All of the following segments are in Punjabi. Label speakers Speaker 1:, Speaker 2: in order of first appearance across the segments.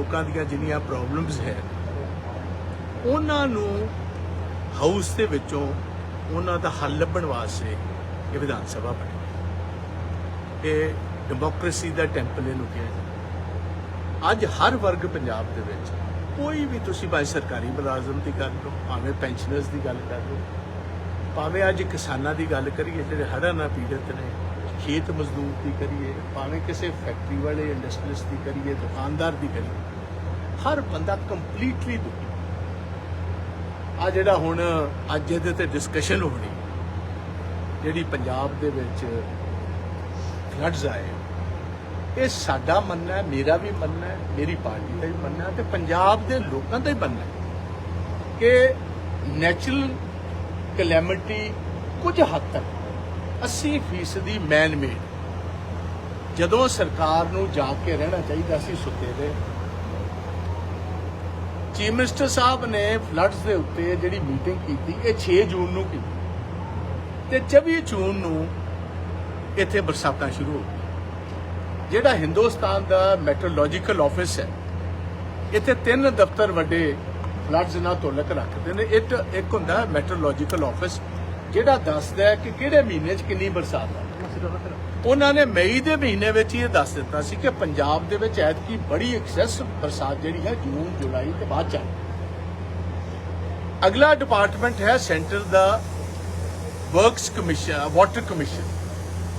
Speaker 1: ਲੋਕਾਂ ਦੀਆਂ ਜਿੰਨੀਆਂ ਪ੍ਰੋਬਲਮਸ ਹੈ, ਉਹਨਾਂ ਨੂੰ ਹਾਊਸ ਦੇ ਵਿੱਚੋਂ ਉਹਨਾਂ ਦਾ ਹੱਲ ਲੱਭਣ ਵਾਸਤੇ ਇਹ ਵਿਧਾਨ ਸਭਾ ਬਣੀ। ਇਹ ਡੈਮੋਕ੍ਰੇਸੀ ਦਾ ਟੈਂਪਲ ਇਹਨੂੰ ਕਿਹਾ ਜਾਂਦਾ। ਅੱਜ ਹਰ ਵਰਗ ਪੰਜਾਬ ਦੇ ਵਿੱਚ ਕੋਈ ਵੀ ਤੁਸੀਂ ਭਾਵੇਂ ਸਰਕਾਰੀ ਮੁਲਾਜ਼ਮ ਦੀ ਗੱਲ ਕਰੋ, ਭਾਵੇਂ ਪੈਨਸ਼ਨਰਸ ਦੀ ਗੱਲ ਕਰ ਲਓ ਭਾਵੇਂ ਅੱਜ ਕਿਸਾਨਾਂ ਦੀ ਗੱਲ ਕਰੀਏ, ਜਿਹੜੇ ਹੜ੍ਹਾਂ ਨਾਲ ਪੀੜਤ ਨੇ, ਖੇਤ ਮਜ਼ਦੂਰ ਦੀ ਕਰੀਏ, ਭਾਵੇਂ ਕਿਸੇ ਫੈਕਟਰੀ ਵਾਲੇ ਇੰਡਸਟਰੀਸ ਦੀ ਕਰੀਏ, ਦੁਕਾਨਦਾਰ ਦੀ ਕਰੀਏ ਹਰ ਬੰਦਾ ਕੰਪਲੀਟਲੀ ਦੁਖੀ। ਆ ਜਿਹੜਾ ਹੁਣ ਅੱਜ ਇਹਦੇ ਤੇ ਡਿਸਕਸ਼ਨ ਹੋਣੀ, ਜਿਹੜੀ ਪੰਜਾਬ ਦੇ ਵਿੱਚ ਫਲੱਡਸ ਆਏ, ਇਹ ਸਾਡਾ ਮੰਨਣਾ ਹੈ, ਮੇਰਾ ਵੀ ਮੰਨਣਾ ਹੈ, ਮੇਰੀ ਪਾਰਟੀ ਦਾ ਵੀ ਮੰਨਣਾ ਹੈ ਤੇ ਪੰਜਾਬ ਦੇ ਲੋਕਾਂ ਦਾ ਹੀ ਮੰਨਣਾ ਕਿ ਨੈਚੁਰਲ ਕਲੈਮਿਟੀ ਕੁਝ ਹੱਦ ਤੱਕ 80% ਦੀ ਮੈਨ ਮੇਡ ਜਦੋਂ ਸਰਕਾਰ ਨੂੰ ਜਾ ਕੇ ਰਹਿਣਾ ਚਾਹੀਦਾ ਸੀ ਸੁੱਤੇ ਦੇ ਚੀਫ ਮਿਨਿਸਟਰ ਸਾਹਿਬ ਨੇ ਫਲੱਡਸ ਦੇ ਉੱਤੇ ਜਿਹੜੀ ਮੀਟਿੰਗ ਕੀਤੀ, ਇਹ 6 ਜੂਨ ਨੂੰ ਕੀਤੀ। ਤੇ 24 ਜੂਨ ਨੂੰ ਇੱਥੇ ਬਰਸਾਤਾਂ ਸ਼ੁਰੂ ਹੋ ਗਈਆਂ। ਜਿਹੜਾ ਹਿੰਦੁਸਤਾਨ ਦਾ ਮੈਟਰੋਲੋਜੀਕਲ ਆਫਿਸ ਹੈ, ਇੱਥੇ ਤਿੰਨ ਦਫ਼ਤਰ ਵੱਡੇ ਫਲੱਡਸ ਨਾਲ ਤੋਲਕ ਰੱਖਦੇ ਨੇ। ਇੱਕ ਇੱਕ ਹੁੰਦਾ ਮੈਟਰੋਲੋਜੀਕਲ ਆਫਿਸ, ਜਿਹੜਾ ਦੱਸਦਾ ਹੈ ਕਿ ਕਿਹੜੇ ਮਹੀਨੇ 'ਚ ਕਿੰਨੀ ਬਰਸਾਤ ਆ। ਉਹਨਾਂ ਨੇ ਮਈ ਦੇ ਮਹੀਨੇ ਵਿੱਚ ਇਹ ਦੱਸ ਦਿੱਤਾ ਸੀ ਕਿ ਪੰਜਾਬ ਦੇ ਵਿੱਚ ਐਤਕੀ ਬੜੀ ਐਕਸੈਸ ਬਰਸਾਤ ਜਿਹੜੀ ਹੈ ਜੂਨ, ਜੁਲਾਈ ਤੇ ਬਾਅਦ ਚ ਅਗਲਾ ਡਿਪਾਰਟਮੈਂਟ ਹੈ ਸੈਂਟਰ ਦਾ ਵਰਕਸ ਕਮਿਸ਼ਨ ਵਾਟਰ ਕਮਿਸ਼ਨ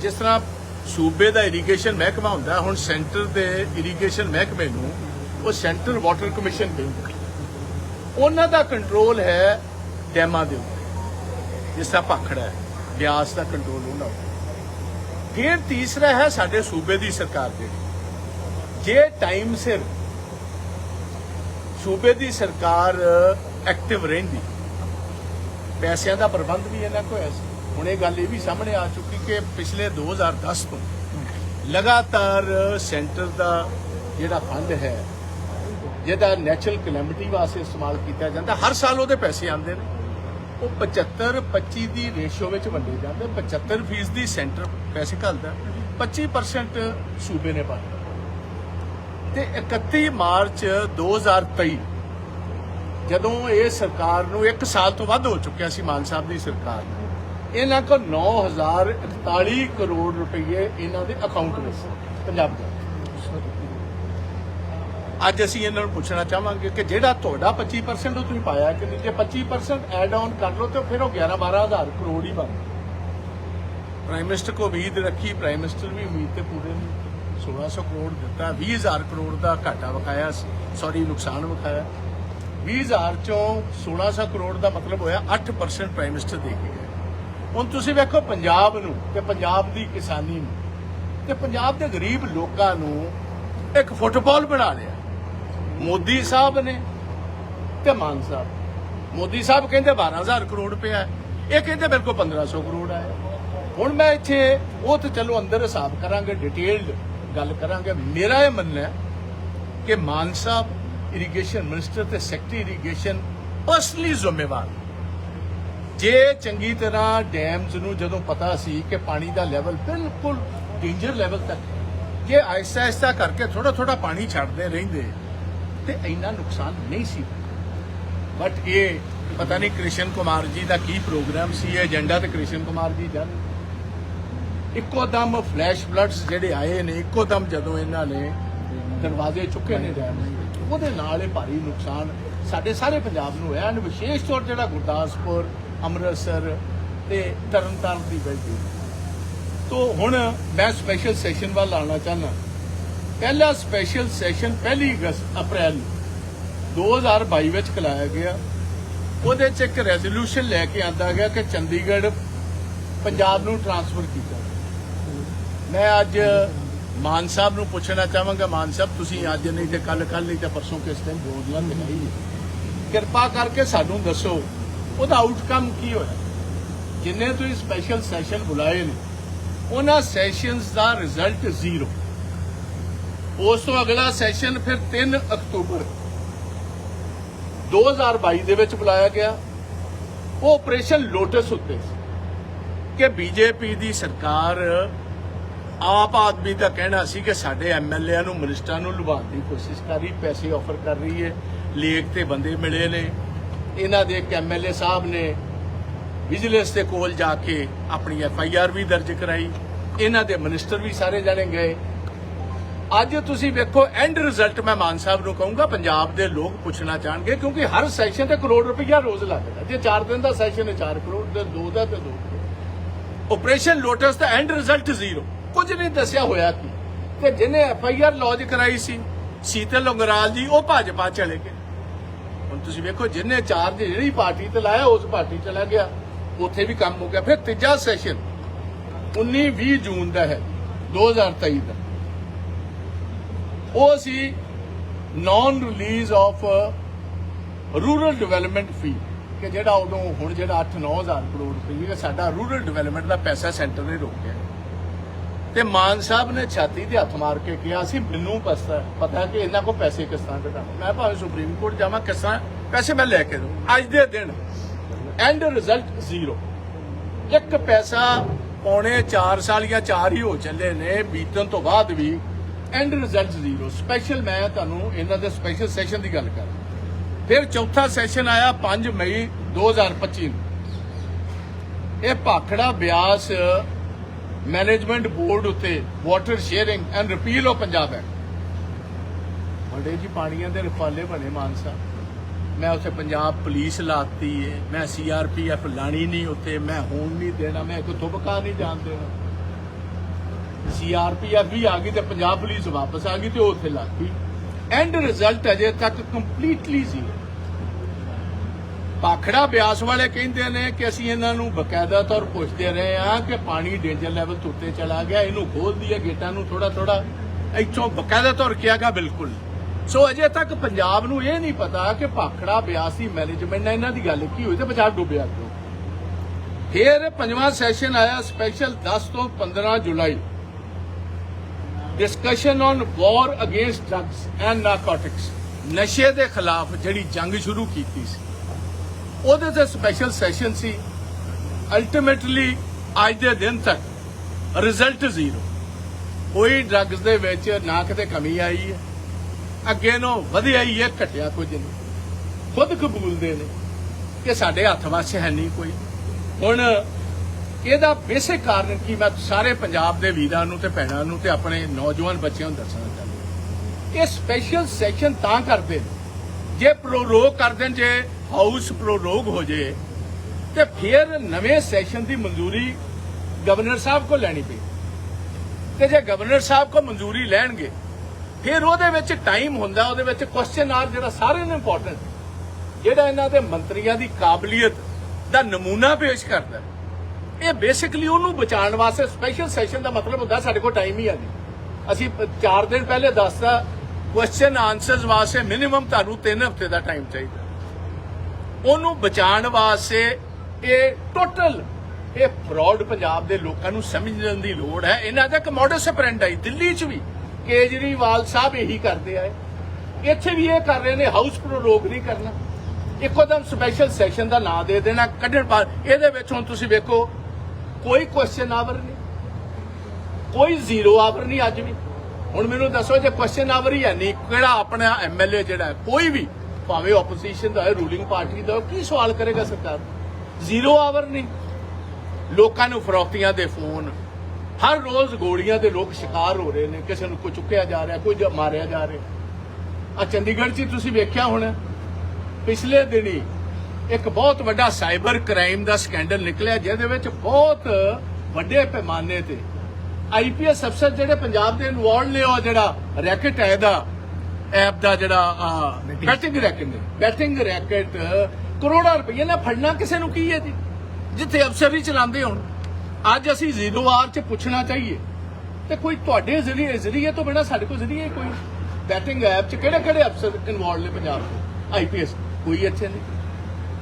Speaker 1: ਜਿਸ ਤਰ੍ਹਾਂ ਸੂਬੇ ਦਾ ਇਰੀਗੇਸ਼ਨ ਮਹਿਕਮਾ ਹੁੰਦਾ, ਹੁਣ ਸੈਂਟਰ ਦੇ ਇਰੀਗੇਸ਼ਨ ਮਹਿਕਮੇ ਨੂੰ ਉਹ ਸੈਂਟਰ ਵਾਟਰ ਕਮਿਸ਼ਨ ਕਹਿੰਦੇ ਉਹਨਾਂ ਦਾ ਕੰਟਰੋਲ ਹੈ ਡੈਮਾਂ ਦੇ ਉੱਤੇ, ਜਿਸ ਤਰ੍ਹਾਂ ਭਾਖੜਾ ਹੈ, ਬਿਆਸ ਦਾ ਕੰਟਰੋਲ ਉਹਨਾਂ ਉੱਤੇ। ਫਿਰ ਤੀਸਰਾ ਹੈ ਸਾਡੇ ਸੂਬੇ ਦੀ ਸਰਕਾਰ ਦੇ ਜੇ ਟਾਈਮ ਸਿਰ ਸੂਬੇ ਦੀ ਸਰਕਾਰ ਐਕਟਿਵ ਰਹਿੰਦੀ, ਪੈਸਿਆਂ ਦਾ ਪ੍ਰਬੰਧ ਵੀ ਇਹਨਾਂ ਕੋਲ ਹੈ ਸੀ। ਹੁਣ ਇਹ ਗੱਲ ਇਹ ਵੀ ਸਾਹਮਣੇ ਆ ਚੁੱਕੀ ਕਿ ਪਿਛਲੇ 2010 ਤੋਂ ਲਗਾਤਾਰ ਸੈਂਟਰ ਦਾ ਜਿਹੜਾ ਫੰਡ ਹੈ, ਜਿਹਦਾ ਨੈਚੁਰਲ ਕਲੈਮਿਟੀ ਵਾਸਤੇ ਇਸਤੇਮਾਲ ਕੀਤਾ ਜਾਂਦਾ, ਹਰ ਸਾਲ ਉਹਦੇ ਪੈਸੇ ਆਉਂਦੇ ਨੇ। ਉਹ 75 25 ਦੀ ਰੇਸ਼ੋ ਵਿੱਚ ਵੰਡੇ ਜਾਂਦੇ 75 ਫੀਸਦੀ ਸੈਂਟਰ ਪੈਸੇ ਘੱਲਦਾ 25% ਸੂਬੇ ਨੇ ਪਾਇਆ ਤੇ 31 ਮਾਰਚ 2023 ਜਦੋਂ ਇਹ ਸਰਕਾਰ ਨੂੰ 1 ਸਾਲ ਤੋਂ ਵੱਧ ਹੋ ਚੁੱਕਿਆ ਸੀ ਮਾਨ ਸਾਹਿਬ ਦੀ ਸਰਕਾਰ ਨੂੰ, ਇਹਨਾਂ ਕੋਲ 9041 ਕਰੋੜ ਰੁਪਏ ਇਹਨਾਂ ਦੇ ਅਕਾਊਂਟ ਵਿੱਚ ਪੰਜਾਬ ਦੇ। ਅੱਜ ਅਸੀਂ ਇਹਨਾਂ ਨੂੰ ਪੁੱਛਣਾ ਚਾਹਾਂਗੇ ਕਿ ਜਿਹੜਾ ਤੁਹਾਡਾ 25% ਉਹ ਤੁਸੀਂ ਪਾਇਆ ਕਿ ਨਹੀਂ? ਜੇ 25% ਐਡ ਆਨ ਕਰ ਲਓ ਤੇ ਫਿਰ ਉਹ 11 12000 ਕਰੋੜ ਹੀ ਬਣ ਪ੍ਰਾਈਮ ਮਿਨਿਸਟਰ ਕੋ ਉਮੀਦ ਰੱਖੀ ਪ੍ਰਾਈਮ ਮਿਨਿਸਟਰ ਵੀ ਉਮੀਦ ਤੇ ਪੂਰੇ ਨਹੀਂ 1600 ਕਰੋੜ ਦਿੱਤਾ 20000 ਕਰੋੜ ਦਾ ਘਾਟਾ ਵਿਖਾਇਆ ਸੌਰੀ ਨੁਕਸਾਨ ਵਿਖਾਇਆ। 20000 ਚੋਂ 1600 ਕਰੋੜ ਦਾ ਮਤਲਬ ਹੋਇਆ 8% ਪ੍ਰਾਈਮ ਮਿਨਿਸਟਰ ਦੇ ਕੇ ਗਏ। ਹੁਣ ਤੁਸੀਂ ਵੇਖੋ ਪੰਜਾਬ ਨੂੰ ਤੇ ਪੰਜਾਬ ਦੀ ਕਿਸਾਨੀ ਨੂੰ ਤੇ ਪੰਜਾਬ ਦੇ ਗਰੀਬ ਲੋਕਾਂ ਨੂੰ ਇੱਕ ਫੁੱਟਬਾਲ ਬਣਾ ਲਿਆ। ਮੋਦੀ ਸਾਹਿਬ ਨੇ ਤੇ ਮਾਨ ਸਾਹਿਬ। ਮੋਦੀ ਸਾਹਿਬ ਕਹਿੰਦੇ 12000 ਕਰੋੜ ਰੁਪਇਆ ਇਹ ਕਹਿੰਦੇ ਮੇਰੇ ਕੋਲ 1500 ਕਰੋੜ ਆਇਆ ਹੁਣ ਮੈਂ ਇੱਥੇ ਉਹ ਤੇ ਚਲੋ ਅੰਦਰ ਹਿਸਾਬ ਕਰਾਂਗੇ ਡਿਟੇਲਡ ਗੱਲ ਕਰਾਂਗੇ। ਮੇਰਾ ਇਹ ਮੰਨਣਾ ਹੈ ਕਿ ਮਾਨ ਸਾਹਿਬ ਇਰੀਗੇਸ਼ਨ ਮਿਨਿਸਟਰ ਤੇ ਸੈਕਟਰੀ ਇਰੀਗੇਸ਼ਨ ਪਰਸਨਲੀ ਜ਼ਿੰਮੇਵਾਰ ਜੇ ਚੰਗੀ ਤਰ੍ਹਾਂ ਡੈਮਸ ਨੂੰ ਜਦੋਂ ਪਤਾ ਸੀ ਕਿ ਪਾਣੀ ਦਾ ਲੈਵਲ ਬਿਲਕੁਲ ਡੇਂਜਰ ਲੈਵਲ ਤੱਕ ਜੇ ਆਹਿਸਤਾ ਆਹਿਸਤਾ ਕਰਕੇ ਥੋੜਾ ਥੋੜਾ ਪਾਣੀ ਛੱਡਦੇ ਰਹਿੰਦੇ ਤੇ ਇੰਨਾ ਨੁਕਸਾਨ ਨਹੀਂ ਸੀ। ਬਟ ਇਹ ਪਤਾ ਨਹੀਂ ਕ੍ਰਿਸ਼ਨ ਕੁਮਾਰ ਜੀ ਦਾ ਕੀ ਪ੍ਰੋਗਰਾਮ ਸੀ, ਇਹ ਏਜੰਡਾ ਤੇ ਕ੍ਰਿਸ਼ਨ ਕੁਮਾਰ ਜੀ ਜਾਣ। ਇੱਕੋ ਦਮ ਫਲੈਸ਼ ਬਲੱਡਸ ਜਿਹੜੇ ਆਏ ਨੇ, ਇੱਕੋ ਦਮ ਜਦੋਂ ਇਹਨਾਂ ਨੇ ਦਰਵਾਜ਼ੇ ਚੁੱਕੇ ਨੇ ਉਹਦੇ ਨਾਲ ਇਹ ਭਾਰੀ ਨੁਕਸਾਨ ਸਾਡੇ ਸਾਰੇ ਪੰਜਾਬ ਨੂੰ ਹੋਇਆ। ਐਂਡ ਵਿਸ਼ੇਸ਼ ਤੌਰ ਜਿਹੜਾ ਗੁਰਦਾਸਪੁਰ, ਅੰਮ੍ਰਿਤਸਰ ਤੇ ਤਰਨਤਾਰਨ ਦੀ ਬੈਲਟੀ ਤੋਂ ਹੁਣ ਮੈਂ ਸਪੈਸ਼ਲ ਸੈਸ਼ਨ ਵੱਲ ਆਉਣਾ ਚਾਹੁੰਦਾ। ਪਹਿਲਾ ਸਪੈਸ਼ਲ ਸੈਸ਼ਨ ਪਹਿਲੀ ਅਗਸਤ ਅਪ੍ਰੈਲ ਨੂੰ 2022 ਵਿੱਚ ਕਲਾਇਆ ਗਿਆ। ਉਹਦੇ ਚ ਇੱਕ ਰੈਜ਼ੋਲੂਸ਼ਨ ਲੈ ਕੇ ਆਂਦਾ ਗਿਆ ਕਿ ਚੰਡੀਗੜ੍ਹ ਪੰਜਾਬ ਨੂੰ ਟਰਾਂਸਫਰ ਕੀਤਾ ਮੈਂ ਅੱਜ ਮਾਨ ਸਾਹਿਬ ਨੂੰ ਪੁੱਛਣਾ ਚਾਹਾਂਗਾ, ਮਾਨ ਸਾਹਿਬ, ਤੁਸੀਂ ਅੱਜ ਨਹੀਂ ਤੇ ਕੱਲ ਕੱਲ ਨਹੀਂ ਤੇ ਪਰਸੋਂ ਕਿਸ ਟਾਈਮ ਯੋਜਨਾ ਦਿਖਾਈ ਹੈ ਕਿਰਪਾ ਕਰਕੇ ਸਾਨੂੰ ਦੱਸੋ, ਉਹਦਾ ਆਊਟਕਮ ਕੀ ਹੋਇਆ? ਜਿੰਨੇ ਤੁਸੀਂ ਸਪੈਸ਼ਲ ਸੈਸ਼ਨ ਬੁਲਾਏ ਨੇ, ਉਹਨਾਂ ਸੈਸ਼ਨਸ ਦਾ ਰਿਜ਼ਲਟ ਜ਼ੀਰੋ ਉਸ ਤੋਂ ਅਗਲਾ ਸੈਸ਼ਨ ਫਿਰ 3 ਅਕਤੂਬਰ। 2022 ਦੇ ਵਿੱਚ ਬੁਲਾਇਆ ਗਿਆ। ਉਹ ਆਪਰੇਸ਼ਨ ਲੋਟਸ ਉੱਤੇ ਸੀ। ਕਿ ਬੀਜੇਪੀ ਦੀ ਸਰਕਾਰ ਆਪ ਆਦਮੀ ਦਾ ਕਹਿਣਾ ਸੀ ਕਿ ਸਾਡੇ ਐਮਐਲਏਆਂ ਨੂੰ, ਮਿਨਿਸਟਰਾਂ ਨੂੰ ਲੁਭਾਉਣ ਦੀ ਕੋਸ਼ਿਸ਼ ਕਰ ਰਹੀ, ਪੈਸੇ ਆਫਰ ਕਰ ਰਹੀ ਹੈ। ਲੇਖ ਤੇ ਬੰਦੇ ਮਿਲੇ ਨੇ। ਇਹਨਾਂ ਦੇ ਇੱਕ ਐਮਐਲਏ ਸਾਹਿਬ ਨੇ ਵਿਜੀਲੈਂਸ ਦੇ ਕੋਲ ਜਾ ਕੇ ਆਪਣੀ ਐਫਆਈਆਰ ਵੀ ਦਰਜ ਕਰਾਈ। ਇਹਨਾਂ ਦੇ ਮਿਨਿਸਟਰ ਵੀ ਸਾਰੇ ਜਾਣੇ ਗਏ। ਅੱਜ ਤੁਸੀਂ ਵੇਖੋ ਐਂਡ ਰਿਜ਼ਲਟ ਮੈਂ ਮਾਨ ਸਾਹਿਬ ਨੂੰ ਕਹੂੰਗਾ, ਪੰਜਾਬ ਦੇ ਲੋਕ ਪੁੱਛਣਾ ਚਾਹਣਗੇ, ਕਿਉਂਕਿ ਹਰ ਸੈਸ਼ਨ ਤੇ ਕਰੋੜ ਰੁਪਈਆ ਰੋਜ਼ ਲੱਗਦਾ ਜੇ 4 ਦਿਨ ਦਾ ਸੈਸ਼ਨ ਹੈ 4 ਕਰੋੜ ਤੇ 2 ਦਾ, ਤੇ 2 ਆਪਰੇਸ਼ਨ ਲੋਟਸ ਦਾ ਐਂਡ ਰਿਜ਼ਲਟ ਜ਼ੀਰੋ ਕੁਝ ਨਹੀਂ ਦੱਸਿਆ ਹੋਇਆ ਕੀ। ਤੇ ਜਿਹਨੇ ਐਫ ਆਈ ਆਰ ਲੌਜ ਕਰਾਈ ਸੀ, ਸੀਤਲ ਲੰਗਰਾਲ ਜੀ, ਉਹ ਭਾਜਪਾ ਚਲੇ ਗਏ। ਹੁਣ ਤੁਸੀਂ ਵੇਖੋ, ਜਿਹਨੇ ਚਾਰਜ ਜਿਹੜੀ ਪਾਰਟੀ ਤੇ ਲਾਇਆ, ਉਸ ਪਾਰਟੀ ਚਲਾ ਗਿਆ। ਉੱਥੇ ਵੀ ਕੰਮ ਹੋ ਗਿਆ। ਫਿਰ ਤੀਜਾ ਸੈਸ਼ਨ 19 20 ਜੂਨ ਦਾ ਹੈ 2023 ਦਾ। ਉਹ ਸੀ non release of rural development fee ਕਿ ਜਿਹੜਾ ਉਦੋਂ ਹੁਣ ਜਿਹੜਾ 8-9000 ਕਰੋੜ ਰੁਪਏ ਹੈ ਸਾਡਾ ਰੂਰਲ ਡਿਵੈਲਪਮੈਂਟ ਦਾ ਪੈਸਾ ਸੈਂਟਰ ਨੇ ਰੋਕਿਆ ਤੇ ਮਾਨ ਸਾਹਿਬ ਨੇ ਛਾਤੀ ਤੇ ਹੱਥ ਮਾਰ ਕੇ ਕਿਹਾ ਸੀ, ਮੈਨੂੰ ਪਤਾ ਪਤਾ ਕਿ ਇਹਨਾਂ ਕੋ ਪੈਸੇ ਕਿਸ ਤਰ੍ਹਾਂ ਕਢਾਉਣੇ ਮੈਂ ਭਾਵੇਂ ਸੁਪਰੀਮ ਕੋਰਟ ਜਾਵਾਂ, ਕਿਸ ਤਰ੍ਹਾਂ ਪੈਸੇ ਮੈਂ ਲੈ ਕੇ ਦੂੰ ਅੱਜ ਦੇ ਦਿਨ ਐਂਡ ਰਿਜ਼ਲਟ ਜ਼ੀਰੋ ਇੱਕ ਪੈਸਾ ਪੌਣੇ 4 ਸਾਲ ਜਾਂ 4 ਹੀ ਹੋ ਚੱਲੇ ਨੇ, ਬੀਤਣ ਤੋਂ ਬਾਅਦ ਵੀ ਐਂਡ ਰਿਜ਼ਲਟ ਜ਼ੀਰੋ ਸਪੈਸ਼ਲ ਮੈਂ ਤੁਹਾਨੂੰ ਇਹਨਾਂ ਦੇ ਸਪੈਸ਼ਲ ਸੈਸ਼ਨ ਦੀ ਗੱਲ ਕਰ ਫਿਰ ਚੌਥਾ ਸੈਸ਼ਨ ਆਇਆ 5 ਮਈ 2025 ਨੂੰ। ਇਹ ਭਾਖੜਾ ਬਿਆਸ ਮੈਨੇਜਮੈਂਟ ਬੋਰਡ ਉੱਤੇ water sharing and repeal of Punjab act ਵੱਡੇ ਜੀ ਪਾਣੀਆਂ ਦੇ ਰਫਾਲੇ ਬਣੇ ਮਾਨਸਾ। ਮੈਂ ਉੱਥੇ ਪੰਜਾਬ ਪੁਲਿਸ ਲਾਤੀ ਏ, ਮੈਂ ਸੀਆਰਪੀਐਫ ਲਾਣੀ ਨਹੀਂ ਉੱਥੇ, ਮੈਂ ਹੋਣ ਨਹੀਂ ਦੇਣਾ, ਮੈਂ ਕੋਈ ਤੁਬਕਾ ਨਹੀਂ ਜਾਣ ਦੇਣਾ। ਸੀਆਰਪੀਐਫ ਵੀ ਆ ਗਈ ਤੇ ਪੰਜਾਬ ਪੁਲਿਸ ਵਾਪਸ ਆ ਗਈ ਤੇ ਉਹ ਉੱਥੇ ਲਾਤੀ ਐਂਡ ਰਿਜ਼ਲਟ ਅਜੇ ਤੱਕ ਕੰਪਲੀਟਲੀ ਜ਼ੀਰੋ ਪਾਖੜਾ ਬਿਆਸ ਵਾਲੇ ਕਹਿੰਦੇ ਨੇ ਕਿ ਅਸੀਂ ਇਹਨਾਂ ਨੂੰ ਬਕਾਇਦਾ ਤੌਰ ਪੁੱਛਦੇ ਰਹੇ ਹਾਂ ਕਿ ਪਾਣੀ ਡੇਂਜਰ ਲੈਵਲ ਤੋਂ ਉੱਤੇ ਚਲਾ ਗਿਆ, ਇਹਨੂੰ ਖੋਲ ਦਈਏ, ਗੇਟਾਂ ਨੂੰ ਥੋੜਾ ਥੋੜਾ ਇੱਥੋਂ ਬਕਾਇਦਾ ਤੌਰ ਕਿਹਾ ਗਿਆ, ਬਿਲਕੁਲ। ਸੋ ਅਜੇ ਤੱਕ ਪੰਜਾਬ ਨੂੰ ਇਹ ਨਹੀਂ ਪਤਾ ਕਿ ਪਾਖੜਾ ਬਿਆਸ ਦੀ ਮੈਨੇਜਮੈਂਟ ਨਾਲ ਇਹਨਾਂ ਦੀ ਗੱਲ ਕੀ ਹੋਈ ਤੇ ਬਾਜ਼ਾਰ ਡੁੱਬਿਆ ਕਿਉਂ। ਫਿਰ ਪੰਜਵਾਂ ਸੈਸ਼ਨ ਆਇਆ ਸਪੈਸ਼ਲ 10 ਤੋਂ 15 ਜੁਲਾਈ। Discussion on war against drugs and narcotics ਨਸ਼ੇ ਦੇ ਖਿਲਾਫ ਜਿਹੜੀ ਜੰਗ ਸ਼ੁਰੂ ਕੀਤੀ ਸੀ। ਉਹਦੇ ਤੇ ਸਪੈਸ਼ਲ ਸੈਸ਼ਨ ਸੀ। ਅਲਟੀਮੇਟਲੀ ਅੱਜ ਦੇ ਦਿਨ ਤੱਕ ਰਿਜ਼ਲਟ ਜ਼ੀਰੋ ਕੋਈ ਡਰੱਗਸ ਦੇ ਵਿੱਚ ਨਾ ਕਿਤੇ ਕਮੀ ਆਈ ਹੈ। ਅੱਗੇ ਨੂੰ ਵਧਿਆ ਹੀ ਹੈ, ਘਟਿਆ ਕੁਝ ਨਹੀਂ। ਖੁਦ ਕਬੂਲਦੇ ਨੇ ਕਿ ਸਾਡੇ ਹੱਥ ਵਾਸੇ ਹੈ ਨਹੀਂ ਕੋਈ। ਹੁਣ ਇਹਦਾ ਬੇਸਿਕ ਕਾਰਨ ਕੀ ਮੈਂ ਸਾਰੇ ਪੰਜਾਬ ਦੇ ਵੀਰਾਂ ਨੂੰ ਤੇ ਭੈਣਾਂ ਨੂੰ ਤੇ ਆਪਣੇ ਨੌਜਵਾਨ ਬੱਚਿਆਂ ਨੂੰ ਦੱਸਣਾ ਚਾਹੁੰਦਾ। ਇਹ ਸਪੈਸ਼ਲ ਸੈਸ਼ਨ ਤਾਂ ਕਰਦੇ ਨੇ। ਜੇ ਪ੍ਰੋਰੋਗ ਕਰ ਦੇਣ, ਜੇ ਹਾਊਸ ਪ੍ਰੋਰੋਗ ਹੋ ਜੇ, ਤੇ ਫਿਰ ਨਵੇਂ ਸੈਸ਼ਨ ਦੀ ਮਨਜ਼ੂਰੀ ਗਵਰਨਰ ਸਾਹਿਬ ਕੋ ਲੈਣੀ ਪਈ। ਤੇ ਜੇ ਗਵਰਨਰ ਸਾਹਿਬ ਕੋ ਮਨਜ਼ੂਰੀ ਲੈਣਗੇ, ਫਿਰ ਉਹਦੇ ਵਿੱਚ ਟਾਈਮ ਹੁੰਦਾ, ਉਹਦੇ ਵਿੱਚ ਕੁਐਸਚਨ ਆਰ ਜਿਹੜਾ ਸਾਰਿਆਂ ਨੂੰ ਇੰਪੋਰਟੈਂਟ ਜਿਹੜਾ ਇਹਨਾਂ ਦੇ ਮੰਤਰੀਆਂ ਦੀ ਕਾਬਲੀਅਤ ਦਾ ਨਮੂਨਾ ਪੇਸ਼ ਕਰਦਾ ਇਹ ਬੇਸਿਕਲੀ ਉਹਨੂੰ ਬਚਾਉਣ ਵਾਸਤੇ ਸਪੈਸ਼ਲ ਸੈਸ਼ਨ ਦਾ ਮਤਲਬ ਹੁੰਦਾ, ਸਾਡੇ ਕੋਲ ਟਾਈਮ ਹੀ ਹੈ ਨਹੀਂ ਅਸੀਂ 4 ਦਿਨ ਪਹਿਲੇ ਦੱਸਦਾ ਕੁਐਸਚਨ ਆਨਸਰਸ ਵਾਸਤੇ ਮਿਨੀਮਮ ਤੁਹਾਨੂੰ 3 ਹਫ਼ਤੇ ਦਾ ਟਾਈਮ ਚਾਹੀਦਾ। ਉਹਨੂੰ ਬਚਾਉਣ ਵਾਸਤੇ ਇਹ ਟੋਟਲ ਇਹ ਫਰਾਡ ਪੰਜਾਬ ਦੇ ਲੋਕਾਂ ਨੂੰ ਸਮਝਣ ਦੀ ਲੋੜ ਹੈ। ਇਹਨਾਂ ਦਾ ਇੱਕ ਸਪਰੈਂਡ ਆਈ ਦਿੱਲੀ 'ਚ ਵੀ ਕੇਜਰੀਵਾਲ ਸਾਹਿਬ ਇਹੀ ਕਰਦੇ ਆਏ ਇੱਥੇ ਵੀ ਇਹ ਕਰ ਰਹੇ ਨੇ ਹਾਊਸ ਪ੍ਰੋਰੋਗ ਨਹੀਂ ਕਰਨਾ। ਇੱਕੋਦਮ ਸਪੈਸ਼ਲ ਸੈਸ਼ਨ ਦਾ ਨਾਂ ਦੇ ਦੇਣਾ, ਕੱਢਣ ਪਾ ਇਹਦੇ ਵਿੱਚ ਹੁਣ ਤੁਸੀਂ ਵੇਖੋ ਕੋਈ ਕੁਐਸਚਨ ਆਵਰ ਨਹੀਂ। ਕੋਈ ਜ਼ੀਰੋ ਆਵਰ ਨਹੀਂ ਅੱਜ ਵੀ। ਹੁਣ ਮੈਨੂੰ ਦੱਸੋ ਜੇ ਕੁਐਸਚਨ ਆਵਰ ਹੀ ਹੈ ਨਹੀਂ। ਕਿਹੜਾ ਆਪਣਾ ਐਮਐਲਏ ਜਿਹੜਾ ਕੋਈ ਵੀ ਭਾਵੇਂ ਆਪੋਜੀਸ਼ਨ ਦਾ ਹੈ ਰੂਲਿੰਗ ਪਾਰਟੀ ਦਾ ਹੈ, ਕੀ ਸਵਾਲ ਕਰੇਗਾ ਸਰਕਾਰ? ਜ਼ੀਰੋ ਆਵਰ ਨਹੀਂ। ਲੋਕਾਂ ਨੂੰ ਫਰੋਤੀਆਂ ਦੇ ਫੋਨ। ਹਰ ਰੋਜ਼ ਗੋਲੀਆਂ ਦੇ ਲੋਕ ਸ਼ਿਕਾਰ ਹੋ ਰਹੇ ਨੇ। ਕਿਸੇ ਨੂੰ ਕੋਈ ਚੁੱਕਿਆ ਜਾ ਰਿਹਾ ਕੋਈ ਮਾਰਿਆ ਜਾ ਰਿਹਾ। ਆ ਚੰਡੀਗੜ੍ਹ 'ਚ ਹੀ ਤੁਸੀਂ ਵੇਖਿਆ ਹੋਣਾ। ਪਿਛਲੇ ਦਿਨੀ ਇੱਕ ਬਹੁਤ ਵੱਡਾ ਸਾਈਬਰ ਕ੍ਰਾਈਮ ਦਾ ਸਕੈਂਡਲ ਨਿਕਲਿਆ ਜਿਹਦੇ ਵਿੱਚ ਬਹੁਤ ਵੱਡੇ ਪੈਮਾਨੇ ਤੇ ਆਈਪੀਐਸ ਅਫਸਰ ਜਿਹੜੇ ਪੰਜਾਬ ਦੇ ਇਨਵੋਲਡ ਨੇ ਉਹ ਜਿਹੜਾ ਰੈਕਟ ਹੈ ਇਹਦਾ ਐਪ ਦਾ ਜਿਹੜਾ ਬੈਟਿੰਗ ਰੈਕਟ ਨੇ ਬੈਟਿੰਗ ਰੈਕਟ ਕਰੋੜਾਂ ਰੁਪਏ ਨਾਲ ਫੜਨਾ ਕਿਸੇ ਨੂੰ ਕੀ ਹੈ ਜੀ? ਜਿੱਥੇ ਅਫਸਰ ਹੀ ਚਲਾਉਂਦੇ ਹੋਣ। ਅੱਜ ਅਸੀਂ ਜ਼ੀਰੋ ਆਰ ਚ ਪੁੱਛਣਾ ਚਾਹੀਏ। ਤੇ ਕੋਈ ਤੁਹਾਡੇ ਜ਼ਰੀਏ ਜ਼ਰੀਏ ਤੋਂ ਬਿਨਾ ਸਾਡੇ ਕੋਲ ਜ਼ਰੀਏ ਕੋਈ ਬੈਟਿੰਗ ਐਪ ਚ ਕਿਹੜੇ ਕਿਹੜੇ ਅਫਸਰ ਇਨਵੋਲਡ ਨੇ ਪੰਜਾਬ ਦੇ ਆਈਪੀਐਸ ਕੋਈ ਇੱਥੇ ਨਹੀਂ।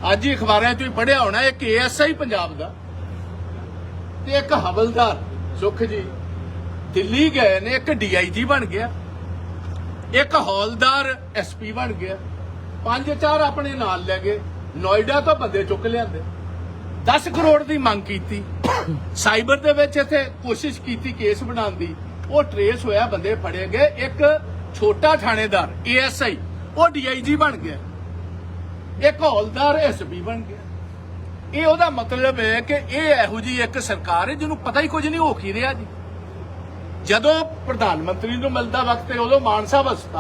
Speaker 1: ਅੱਜ ਹੀ ਅਖਬਾਰਾਂ 'ਚ ਵੀ ਪੜਿਆ ਹੋਣਾ, ਇੱਕ ਏਐਸਆਈ ਪੰਜਾਬ ਦਾ ਤੇ ਇੱਕ ਹਵਲਦਾਰ, ਸੁਖ ਜੀ, ਦਿੱਲੀ ਗਏ ਨੇ, ਇੱਕ ਡੀਆਈਜੀ ਬਣ ਗਿਆ, ਇੱਕ ਹੌਲਦਾਰ ਐਸਪੀ ਬਣ ਗਿਆ, ਪੰਜ ਚਾਰ ਆਪਣੇ ਨਾਲ ਲੈ ਗਏ, ਨੋਇਡਾ ਤੋਂ ਬੰਦੇ ਚੁੱਕ ਲਿਆਂਦੇ। 10 ਕਰੋੜ ਦੀ ਮੰਗ ਕੀਤੀ। ਸਾਈਬਰ ਦੇ ਵਿੱਚ ਇੱਥੇ ਕੋਸ਼ਿਸ਼ ਕੀਤੀ ਕੇਸ ਬਣਾਉਣ ਦੀ। ਉਹ ਟਰੇਸ ਹੋਇਆ, ਬੰਦੇ ਫੜੇ ਗਏ, ਇੱਕ ਛੋਟਾ ਥਾਣੇਦਾਰ ਏਐਸਆਈ ਉਹ ਡੀਆਈਜੀ ਬਣ ਗਿਆ। ਇੱਕ ਹੌਲਦਾਰ ਐਸਪੀ ਬਣ ਗਿਆ। ਇਹ ਉਹਦਾ ਮਤਲਬ ਹੈ ਕਿ ਇਹ ਇਹੋ ਜੀ ਇੱਕ ਸਰਕਾਰ ਹੈ, ਜਿਹਨੂੰ ਪਤਾ ਹੀ ਕੁਝ ਨਹੀਂ ਹੋ ਕੀ ਰਿਹਾ ਜੀ? ਜਦੋਂ ਪ੍ਰਧਾਨ ਮੰਤਰੀ ਨੂੰ ਮਿਲਦਾ ਵਕਤ ਉਦੋਂ ਮਾਨ ਸਾਹਿਬ